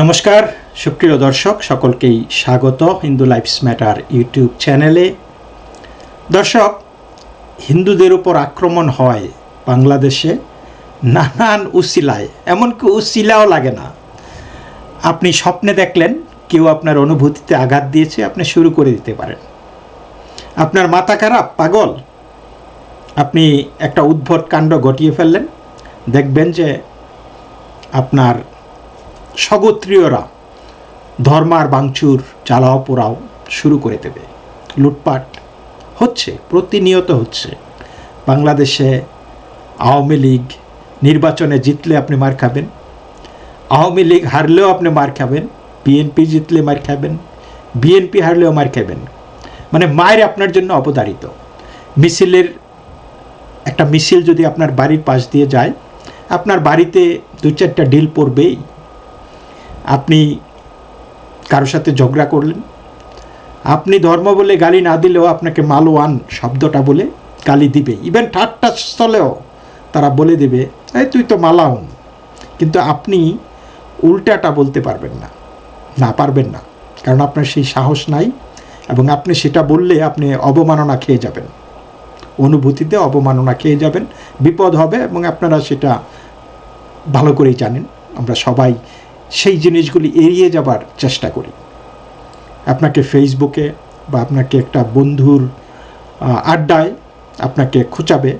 নমস্কার, সুপ্রিয় দর্শক, সকলকেই স্বাগত হিন্দু লাইফস ম্যাটার ইউটিউব চ্যানেলে। দর্শক, হিন্দুদের উপর আক্রমণ হয় বাংলাদেশে নানান উসিলায়, এমনকি উসিলাও লাগে না। আপনি স্বপ্নে দেখলেন, কেউ আপনার অনুভূতিতে আঘাত দিয়েছে, আপনি শুরু করে দিতে পারেন। আপনার মাথা খারাপ, পাগল। আপনি একটা উদ্ভট কাণ্ড ঘটিয়ে ফেললেন। দেখবেন যে আপনার স্বগোত্রীয়রা ধর্মার বাংচুর জ্বালাও পোড়াও শুরু করে দেবে। লুটপাট হচ্ছে, প্রতিনিয়ত হচ্ছে। বাংলাদেশে আওয়ামী লীগ নির্বাচনে জিতলে আপনি মার খাবেন, আওয়ামী লীগ হারলেও আপনি মার খাবেন, বিএনপি জিতলে মার খাবেন, বিএনপি হারলেও মার খাবেন। মানে মায়ের আপনার জন্য অবধারিত। মিছিলের একটা মিছিল যদি আপনার বাড়ির পাশ দিয়ে যায়, আপনার বাড়িতে দু চারটা ডিল পড়বেই আপনি কারোর সাথে ঝগড়া করলেন। আপনি ধর্ম বলে গালি না দিলেও আপনাকে মালোয়ান শব্দটা বলে গালি দিবে। ইভেন ঠাট্টা স্থলেও তারা বলে দেবে, এই তুই তো মালাউন। কিন্তু আপনি উল্টাটা বলতে পারবেন না না পারবেন না। কারণ আপনার সেই সাহস নাই এবং আপনি সেটা বললে আপনি অবমাননা খেয়ে যাবেন। অনুভূতিতে অবমাননা খেয়ে যাবেন। বিপদ হবে এবং আপনারা সেটা ভালো করেই জানেন। আমরা সবাই সেই জিনিসগুলি এড়িয়ে যাবার চেষ্টা করি। আপনাকে ফেসবুকে বা আপনাকে একটা বন্ধুর আড্ডায় আপনাকে খোঁচাবে।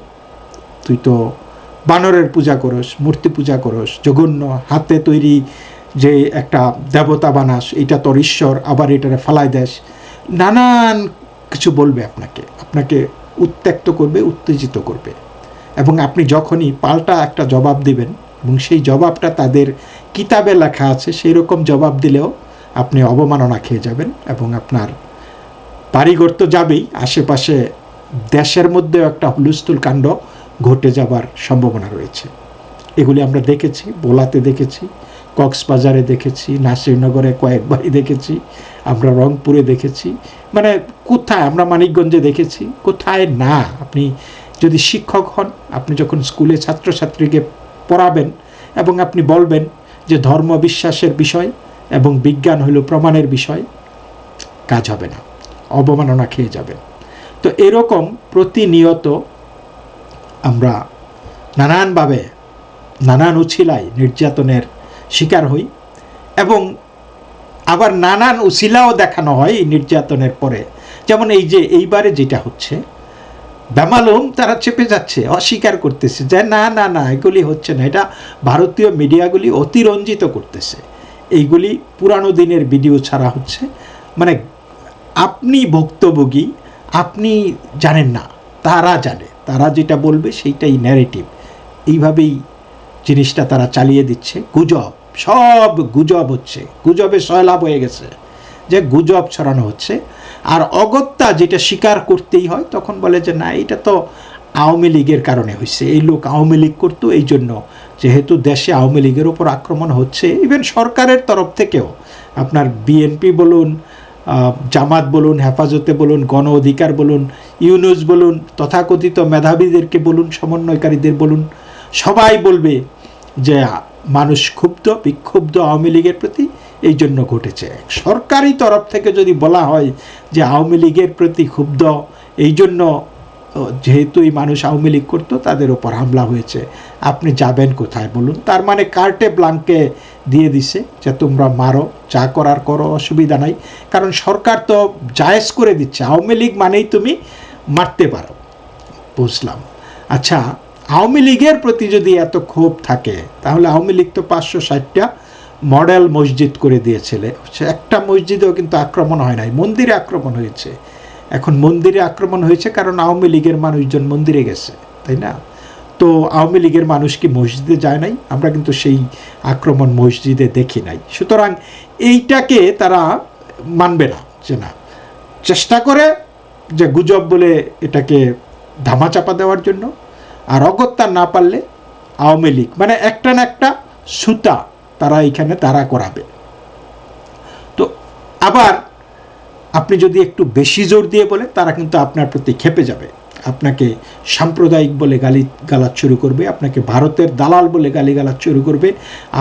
তুই তো বানরের পূজা করস, মূর্তি পূজা করস, জঘন্য হাতে তৈরি যে একটা দেবতা বানাস, এটা তোর ঈশ্বর, আবার এটারে ফালাই দেস, নানান কিছু বলবে আপনাকে। আপনাকে উত্ত্যক্ত করবে, উত্তেজিত করবে। এবং আপনি যখনই পাল্টা একটা জবাব দিবেন এবং সেই জবাবটা তাদের কিতাবে লেখা আছে সেই রকম জবাব দিলেও আপনি অবমাননা খেয়ে যাবেন এবং আপনার বাড়িঘর তো যাবেই, আশেপাশে দেশের মধ্যেও একটা হুলস্থুল কাণ্ড ঘটে যাবার সম্ভাবনা রয়েছে। এগুলি আমরা দেখেছি, বোলাতে দেখেছি, কক্সবাজারে দেখেছি, নাসিরনগরে কয়েকবারই দেখেছি, আমরা রংপুরে দেখেছি। মানে কোথায়, আমরা মানিকগঞ্জে দেখেছি, কোথায় না। আপনি যদি শিক্ষক হন, আপনি যখন স্কুলে ছাত্রছাত্রীকে পড়াবেন এবং আপনি বলবেন যে ধর্ম বিশ্বাসের বিষয় এবং বিজ্ঞান হলো প্রমাণের বিষয়, কাজ হবে না, অবমাননা খেয়ে যাবেন। তো এরকম প্রতিনিয়ত আমরা নানানভাবে, নানান উছিলায় নির্যাতনের শিকার হই এবং আবার নানান উছিলাও দেখানো হয় এই নির্যাতনের পরে। যেমন এই যে, এইবারে যেটা হচ্ছে বেমালুম তারা চেপে যাচ্ছে, অস্বীকার করতেছে যে না না না, এগুলি হচ্ছে না। এটা ভারতীয় মিডিয়াগুলি অতিরঞ্জিত করতেছে। এইগুলি পুরানো দিনের ভিডিও ছাড়া হচ্ছে। মানে আপনি ভুক্তভোগী, আপনি জানেন না, তারা জানে। তারা যেটা বলবে সেইটাই ন্যারেটিভ এইভাবেই জিনিসটা তারা চালিয়ে দিচ্ছে। গুজব, সব গুজব হচ্ছে। গুজবে সয়লাভ হয়ে গেছে। যে গুজব ছড়ানো হচ্ছে আর অগত্যা যেটা স্বীকার করতেই হয়, তখন বলে যে, না, এটা তো আওয়ামী লীগের কারণে হয়েছে এই লোক আওয়ামী লীগ করতো, এই জন্য যেহেতু দেশে আওয়ামী লীগের ওপর আক্রমণ হচ্ছে ইভেন সরকারের তরফ থেকেও। আপনার বিএনপি বলুন জামাত বলুন, হেফাজতে বলুন, গণ অধিকার বলুন, ইউনুস বলুন, তথাকথিত মেধাবীদেরকে বলুন, সমন্বয়কারীদের বলুন, সবাই বলবে যে, মানুষ ক্ষুব্ধ, বিক্ষুব্ধ আওয়ামী লীগের প্রতি। এই জন্য ঘটেছে। সরকারি তরফ থেকে যদি বলা হয় যে আওয়ামী লীগের প্রতি ক্ষুব্ধ, এই জন্য যেহেতু এই মানুষ আওয়ামী লীগ করতো, তাদের ওপর হামলা হয়েছে। আপনি যাবেন কোথায় বলুন? তার মানে কার্টে ব্লাঙ্কে দিয়ে দিছে যে তোমরা মারো, যা করার করো, অসুবিধা নাই। কারণ সরকার তো জায়েজ করে দিচ্ছে। আওয়ামী লীগ মানেই তুমি মারতে পারো। বুঝলাম। আচ্ছা আওয়ামী লীগের প্রতি যদি এত ক্ষোভ থাকে, তাহলে আওয়ামী লীগ তো পাঁচশো ষাটটা মডেল মসজিদ করে দিয়েছিল। একটা মসজিদেও কিন্তু আক্রমণ হয় নাই, মন্দিরে আক্রমণ হয়েছে। এখন মন্দিরে আক্রমণ হয়েছে কারণ আওয়ামী লীগের মানুষজন মন্দিরে গেছে, তাই না? তো আওয়ামী লীগের মানুষ কি মসজিদে যায় নাই? আমরা কিন্তু সেই আক্রমণ মসজিদে দেখি নাই। সুতরাং এইটাকে তারা মানবে না, যে না, চেষ্টা করে যে গুজব বলে এটাকে ধামাচাপা দেওয়ার জন্য, আর অগত্যা না পারলে আওয়ামী লীগ মানে একটা না একটা সুতা তারা এখানে তারা করাবে। তো আবার আপনি যদি একটু বেশি জোর দিয়ে বলেন, তারা কিন্তু আপনার প্রতি খেপে যাবে। আপনাকে সাম্প্রদায়িক বলে গালি গালাজ শুরু করবে, আপনাকে ভারতের দালাল বলে গালি গালাজ শুরু করবে।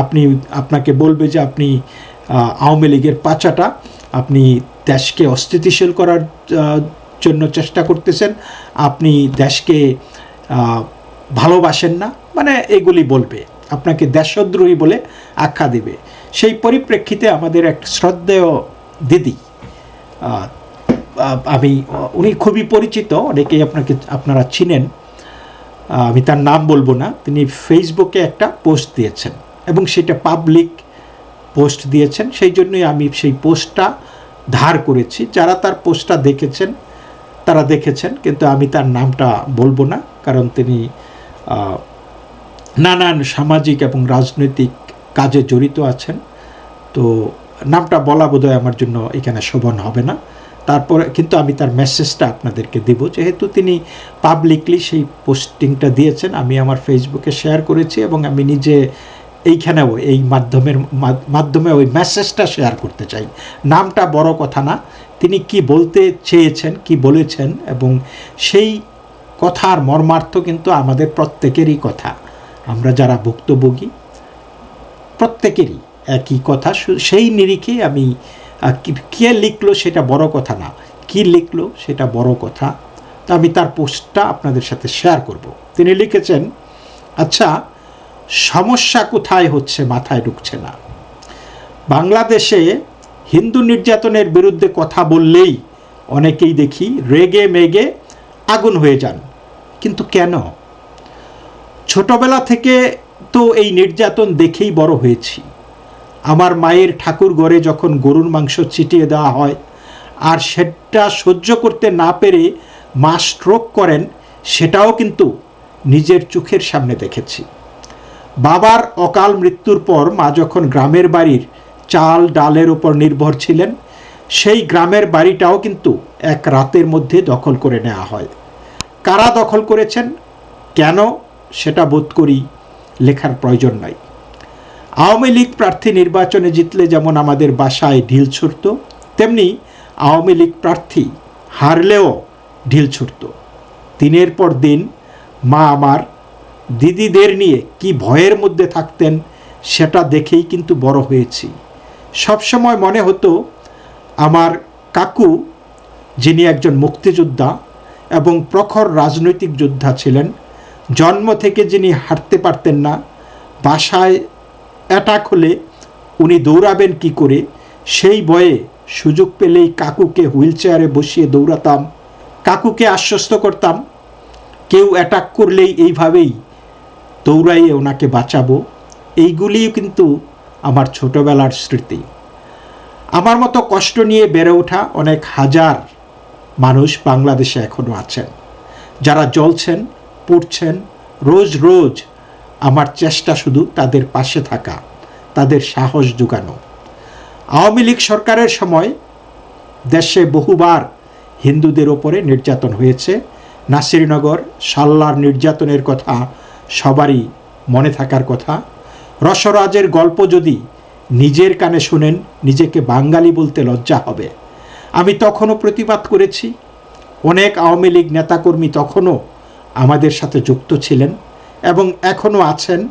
আপনি আপনাকে বলবে যে আপনি আওয়ামী লীগের পাচাটা, আপনি দেশকে অস্থিতিশীল করার জন্য চেষ্টা করতেছেন। আপনি দেশকে ভালোবাসেন না। মানে এগুলি বলবে। আপনাকে দেশদ্রোহী বলে আখ্যা দেবে। সেই পরিপ্রেক্ষিতে আমাদের এক শ্রদ্ধেয় দিদি আমি, উনি খুবই পরিচিত, অনেকেই আপনাকে, আপনারা চিনেন। আমি তার নাম বলব না, তিনি ফেসবুকে একটা পোস্ট দিয়েছেন এবং সেটা পাবলিক পোস্ট দিয়েছেন। সেই জন্যই আমি সেই পোস্টটা ধার করেছি। যারা তার পোস্টটা দেখেছেন, তারা দেখেছেন, কিন্তু আমি তার নামটা বলব না, কারণ তিনি নানান সামাজিক এবং রাজনৈতিক কাজে জড়িত আছেন। তো নামটা বলা বোধহয় আমার জন্য এখানে শোভন হবে না। তারপরে কিন্তু আমি তার মেসেজটা আপনাদেরকে দেব। যেহেতু তিনি পাবলিকলি সেই পোস্টিংটা দিয়েছেন, আমি আমার ফেসবুকে শেয়ার করেছি এবং আমি নিজে এইখানেও এই মাধ্যমের মাধ্যমে ওই মেসেজটা শেয়ার করতে চাই। নামটা বড় কথা না। তিনি কি বলতে চেয়েছেন, কি বলেছেন এবং সেই কথার মর্মার্থ কিন্তু আমাদের প্রত্যেকেরই কথা। আমরা যারা ভুক্তভোগী, প্রত্যেকেরই একই কথা। সেই নিরিখে আমি কে লিখলো সেটা বড় কথা না। কি লিখলো সেটা বড় কথা। তো আমি তার পোস্টটা আপনাদের সাথে শেয়ার করব। তিনি লিখেছেন আচ্ছা সমস্যা কোথায় হচ্ছে, মাথায় ঢুকছে না। বাংলাদেশে হিন্দু নির্যাতনের বিরুদ্ধে কথা বললেই অনেকেই দেখি রেগে মেগে আগুন হয়ে যান। কিন্তু কেন? ছোটবেলা থেকে তো এই নির্যাতন দেখেই বড় হয়েছি। আমার মায়ের ঠাকুর ঘরে যখন গরুর মাংস ছিটিয়ে দেওয়া হয় আর সেটা সহ্য করতে না পেরে মা স্ট্রোক করেন, সেটাও কিন্তু নিজের চোখের সামনে দেখেছি। বাবার অকাল মৃত্যুর পর মা যখন গ্রামের বাড়ির চাল ডালের উপর নির্ভর ছিলেন, সেই গ্রামের বাড়িটাও কিন্তু এক রাতের মধ্যে দখল করে নেওয়া হয়। কারা দখল করেছেন? কেন? সেটা বোধ করি লেখার প্রয়োজন নাই। আওয়ামী লীগ প্রার্থী নির্বাচনে জিতলে যেমন আমাদের বাসায় ঢিল ছুটত তেমনি আওয়ামী লীগ প্রার্থী হারলেও ঢিল ছুটত দিনের পর দিন মা আমার দিদিদের নিয়ে কি ভয়ের মধ্যে থাকতেন সেটা দেখেই কিন্তু বড় হয়েছি। সবসময় মনে হতো আমার কাকু, যিনি একজন মুক্তিযোদ্ধা এবং প্রখর রাজনৈতিক যোদ্ধা ছিলেন জন্ম থেকে যিনি হাঁটতে পারতেন না, বাসায় অ্যাটাক হলে উনি দৌড়াবেন কি করে? সেই বয়ে সুযোগ পেলেই কাকুকে হুইল চেয়ারে বসিয়ে দৌড়াতাম। কাকুকে আশ্বস্ত করতাম, কেউ অ্যাটাক করলেই এইভাবেই দৌড়াইয়ে ওনাকে বাঁচাবো। এইগুলিও কিন্তু আমার ছোটবেলার স্মৃতি। আমার মতো কষ্ট নিয়ে বেড়ে ওঠা অনেক হাজার মানুষ বাংলাদেশে এখনও আছেন। যারা জ্বলছেন পড়ছেন রোজ রোজ আমার চেষ্টা শুধু তাদের পাশে থাকা, তাদের সাহস জোগানো। আওয়ামী লীগ সরকারের সময় দেশে বহুবার হিন্দুদের ওপরে নির্যাতন হয়েছে। নাসিরনগর, সাল্লার নির্যাতনের কথা সবারই মনে থাকার কথা। রসরাজের গল্প যদি নিজের কানে শুনেন, নিজেকে বাঙালি বলতে লজ্জা হবে। আমি তখনও প্রতিবাদ করেছি। অনেক আওয়ামী লীগ নেতাকর্মী তখনও আমাদের সাথে যুক্ত ছিলেন এবং এখনও আছেন।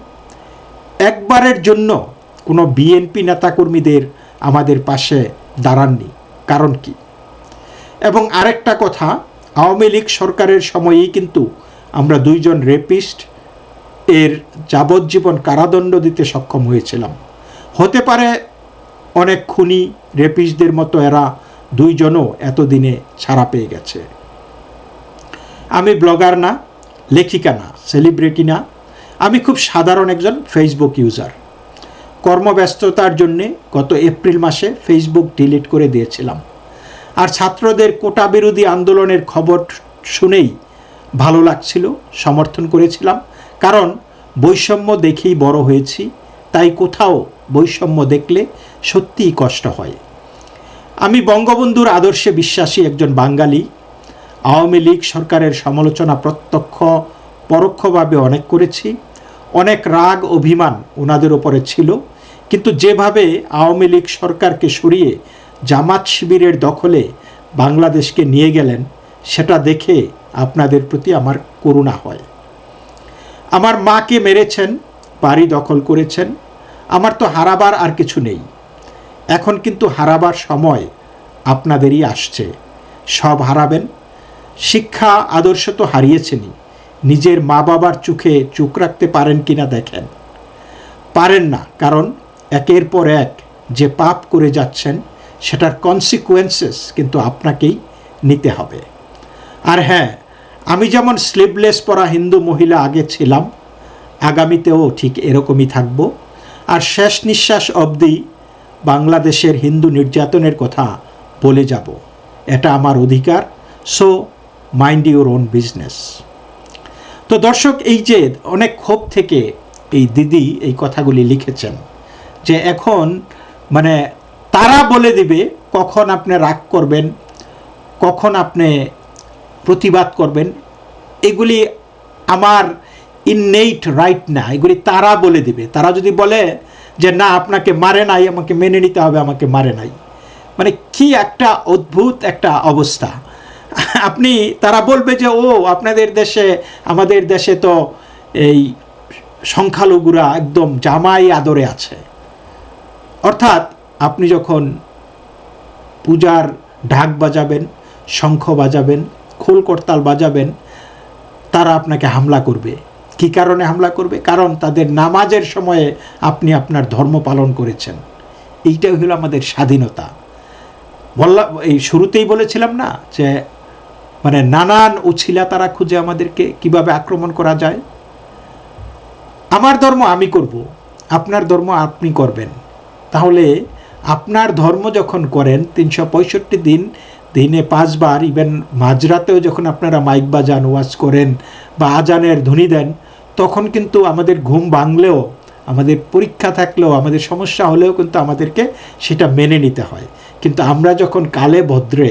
একবারের জন্য কোনো বিএনপি নেতাকর্মীদের আমাদের পাশে দাঁড়াননি। কারণ কি? এবং আরেকটা কথা, আওয়ামী লীগ সরকারের সময়েই কিন্তু আমরা দুইজন রেপিস্ট এর যাবজ্জীবন কারাদণ্ড দিতে সক্ষম হয়েছিলাম। হতে পারে অনেক খুনি রেপিস্টদের মতো এরা দুইজনও এতদিনে ছাড়া পেয়ে গেছে। আমি ব্লগার না লেখিকা না সেলিব্রিটি না আমি খুব সাধারণ একজন ফেসবুক ইউজার কর্মব্যস্ততার জন্যে গত এপ্রিল মাসে ফেসবুক ডিলিট করে দিয়েছিলাম। আর ছাত্রদের কোটা বিরোধী আন্দোলনের খবর শুনেই ভালো লাগছিল, সমর্থন করেছিলাম। কারণ বৈষম্য দেখেই বড় হয়েছি, তাই কোথাও বৈষম্য দেখলে সত্যিই কষ্ট হয়। আমি বঙ্গবন্ধুর আদর্শে বিশ্বাসী একজন বাঙালি আওয়ামী লীগ সরকারের সমালোচনা প্রত্যক্ষ, পরোক্ষভাবে অনেক করেছি। অনেক রাগ, অভিমান ওনাদের ওপরে ছিল। কিন্তু যেভাবে আওয়ামী লীগ সরকারকে সরিয়ে জামাত শিবিরের দখলে বাংলাদেশকে নিয়ে গেলেন, সেটা দেখে আপনাদের প্রতি আমার করুণা হয়। আমার মাকে মেরেছেন, বাড়ি দখল করেছেন, আমার তো হারাবার আর কিছু নেই। এখন কিন্তু হারাবার সময় আপনাদেরই আসছে। সব হারাবেন শিক্ষা আদর্শ তো হারিয়েছেনই। নিজের মা বাবার চোখে চোখ রাখতে পারেন কিনা দেখেন। পারেন না, কারণ একের পর এক যে পাপ করে যাচ্ছেন, সেটার কনসিকুয়েন্সেস কিন্তু আপনাকেই নিতে হবে। আর হ্যাঁ আমি যেমন স্লিভলেস পরা হিন্দু মহিলা আগে ছিলাম, আগামীতেও ঠিক এরকমই থাকব। আর শেষ নিঃশ্বাস অবধি বাংলাদেশের হিন্দু নির্যাতনের কথা বলে যাব। এটা আমার অধিকার। So mind your own business তো দর্শক, এই যে অনেক ক্ষোভ থেকে এই দিদি এই কথাগুলি লিখেছেন যে এখন মানে তারা বলে দিবে কখন আপনি রাগ করবেন, কখন আপনি প্রতিবাদ করবেন, এগুলি আমার ইননেইট রাইট না, এগুলি তারা বলে দিবে। তারা যদি বলে যে না, আপনাকে মারে নাই, আমাকে মেনে নিতে হবে, আমাকে মারে নাই। মানে কি একটা অদ্ভুত একটা অবস্থা। আপনি, তারা বলবে যে, ও, আপনাদের দেশে, আমাদের দেশে তো এই সংখ্যালঘুরা একদম জামাই আদরে আছে। অর্থাৎ আপনি যখন পূজার ঢাক বাজাবেন, শঙ্খ বাজাবেন, খোল করতাল বাজাবেন, তারা আপনাকে হামলা করবে। কি কারণে হামলা করবে? কারণ তাদের নামাজের সময়ে আপনি আপনার ধর্ম পালন করেছেন। এইটাই হলো আমাদের স্বাধীনতা। বললাম এই শুরুতেই বলেছিলাম না যে মানে নানান উছিলা তারা খুঁজে আমাদেরকে কীভাবে আক্রমণ করা যায়। আমার ধর্ম আমি করব, আপনার ধর্ম আপনি করবেন। তাহলে আপনার ধর্ম যখন করেন তিনশো পঁয়ষট্টি দিন, দিনে পাঁচবার, ইভেন মাঝরাতেও যখন আপনারা মাইক বাজান, ওয়াজ করেন বা আজানের ধ্বনি দেন, তখন কিন্তু আমাদের ঘুম ভাঙলেও, আমাদের পরীক্ষা থাকলেও, আমাদের সমস্যা হলেও কিন্তু আমাদেরকে সেটা মেনে নিতে হয়। কিন্তু আমরা যখন কালে ভদ্রে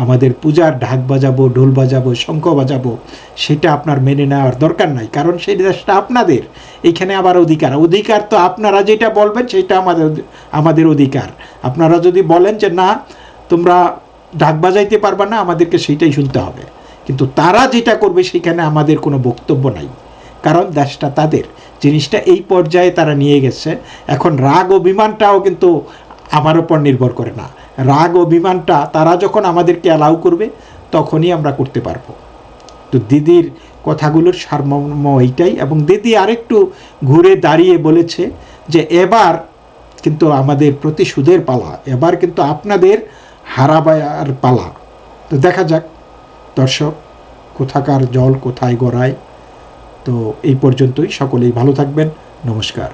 আমাদের পূজার ঢাক বাজাবো, ঢোল বাজাবো, শঙ্খ বাজাবো, সেটা আপনার মেনে নেওয়ার দরকার নাই। কারণ সেই দেশটা আপনাদের, এখানে আবার অধিকার। অধিকার তো আপনারা যেটা বলবেন, সেটা আমাদের আমাদের অধিকার। আপনারা যদি বলেন যে, না, তোমরা ঢাক বাজাইতে পারবা না, আমাদেরকে সেইটাই শুনতে হবে। কিন্তু তারা যেটা করবে, সেখানে আমাদের কোনো বক্তব্য নাই। কারণ দেশটা তাদের। জিনিসটা এই পর্যায়ে তারা নিয়ে গেছে। এখন রাগ অভিমানটাও কিন্তু আমার ওপর নির্ভর করে না। রাগ অভিমানটা তারা যখন আমাদেরকে অ্যালাউ করবে, তখনই আমরা করতে পারব। তো দিদির কথাগুলোর সারমর্ম এইটাই এবং দিদি আরেকটু ঘুরে দাঁড়িয়ে বলেছে যে, এবার কিন্তু আমাদের প্রতিশোধের পালা, এবার কিন্তু আপনাদের হারাবার পালা। তো দেখা যাক, দর্শক, কোথাকার জল কোথায় গড়ায়। তো এই পর্যন্তই, সকলেই ভালো থাকবেন, নমস্কার।